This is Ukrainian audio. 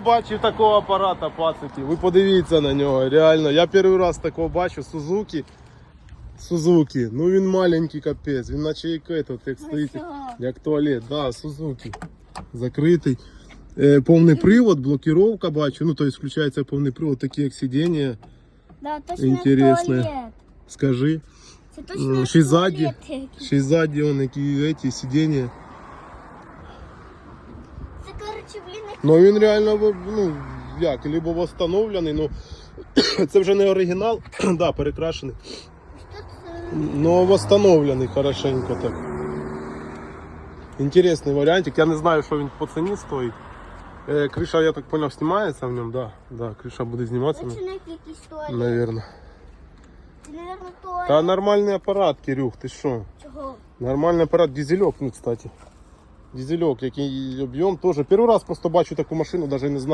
Побачив такого апарата, пацики. Ви подивіться на нього. Реально, я перший раз такого бачу. Сузуки. Сузуки. Ну він маленький капець. Він наче як этот, як стоїть, як туалет. Да, Сузуки. Закритий. Е, повний привод, блокировка бачу. Ну, тобто включається повний привод, такі як сидіння. Да, точно Інтересне. туалет. Скажи. Це точно Ще й ззаді. туалет якийсь. Ще й ззаді он, які эти сидіння. Як Ну він реально ну, як, либо восстановлений, ну це вже не оригінал, да, перекрашений. Но восстановлений хорошенько так. Інтересний варіантик. Я не знаю, що він по ціні стоїть. Е, криша, я так понял, знімається в ньому, да. Да, криша буде зніматися, наверное. Це, наверное. Та нормальний апарат, Кирюх, ти що? Чого? Нормальний апарат, дизельок, ну, кстати. Дизельок, який об'єм теж. Перший раз просто бачу таку машину, навіть не знаю.